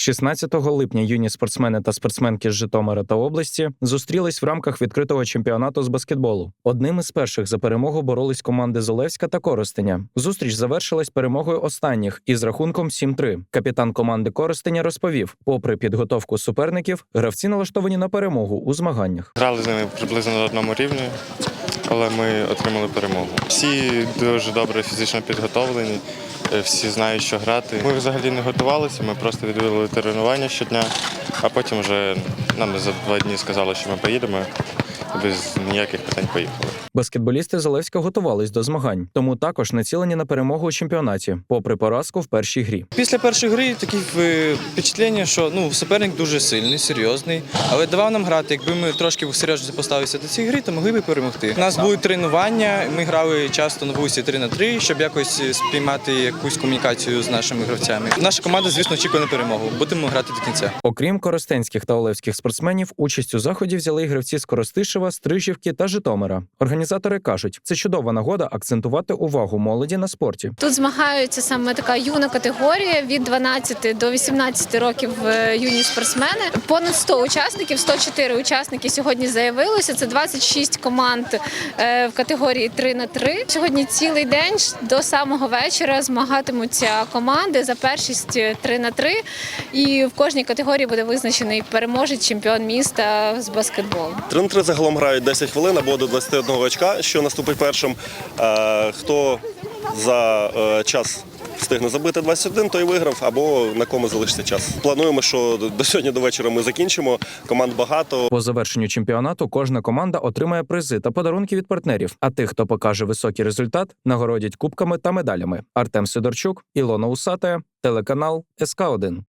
16 липня юні спортсмени та спортсменки з Житомира та області зустрілись в рамках відкритого чемпіонату з баскетболу. Одним із перших за перемогу боролись команди Золевська та Коростеня. Зустріч завершилась перемогою останніх із рахунком 7-3. Капітан команди Коростеня розповів: попри підготовку суперників, гравці налаштовані на перемогу у змаганнях. Грали з ними приблизно на одному рівні, але ми отримали перемогу. Всі дуже добре фізично підготовлені, е, всі знають, що грати. Ми взагалі не готувалися, ми просто відвідували тренування щодня, а потім вже нам за два дні сказали, що ми поїдемо і без ніяких питань поїхали. Баскетболісти Золевська готувались до змагань, тому також націлені на перемогу у чемпіонаті, попри поразку в першій грі. Після першої гри такі е, впечатлення, що ну суперник дуже сильний, серйозний, але давав нам грати. Якби ми трошки серйозно поставилися до цієї гри, то могли б перемогти. У нас були тренування. Ми грали часто на вулиці 3 на 3, щоб якось спіймати якусь комунікацію з нашими гравцями. Наша команда, звісно, очікує на перемогу. Будемо грати до кінця. Окрім коростенських та олевських спортсменів, участь у заході взяли й гравці з Коростишева, Стрижівки та Житомира. Організатори кажуть, це чудова нагода акцентувати увагу молоді на спорті. Тут змагаються саме така юна категорія від 12 до 18 років е, юні спортсмени. Понад 100 учасників, 104 учасники сьогодні заявилося. Це 26 команд е, в категорії 3 на 3 Сьогодні цілий день до самого вечора змагатимуться команди за першість 3 на 3 І в кожній категорії буде визначений переможець чемпіон міста з баскетболу. 3 на 3 загалом грають 10 хвилин або до 21 очка, що наступить першим. Е, Хто за е, час встигне забити 21, той виграв, або на кому залишиться час. Плануємо, що до сьогодні до вечора ми закінчимо. Команд багато. По завершенню чемпіонату кожна команда отримає призи та подарунки від партнерів. А тих, хто покаже високий результат, нагородять кубками та медалями. Артем Сидорчук, Ілона Усатая, телеканал СК 1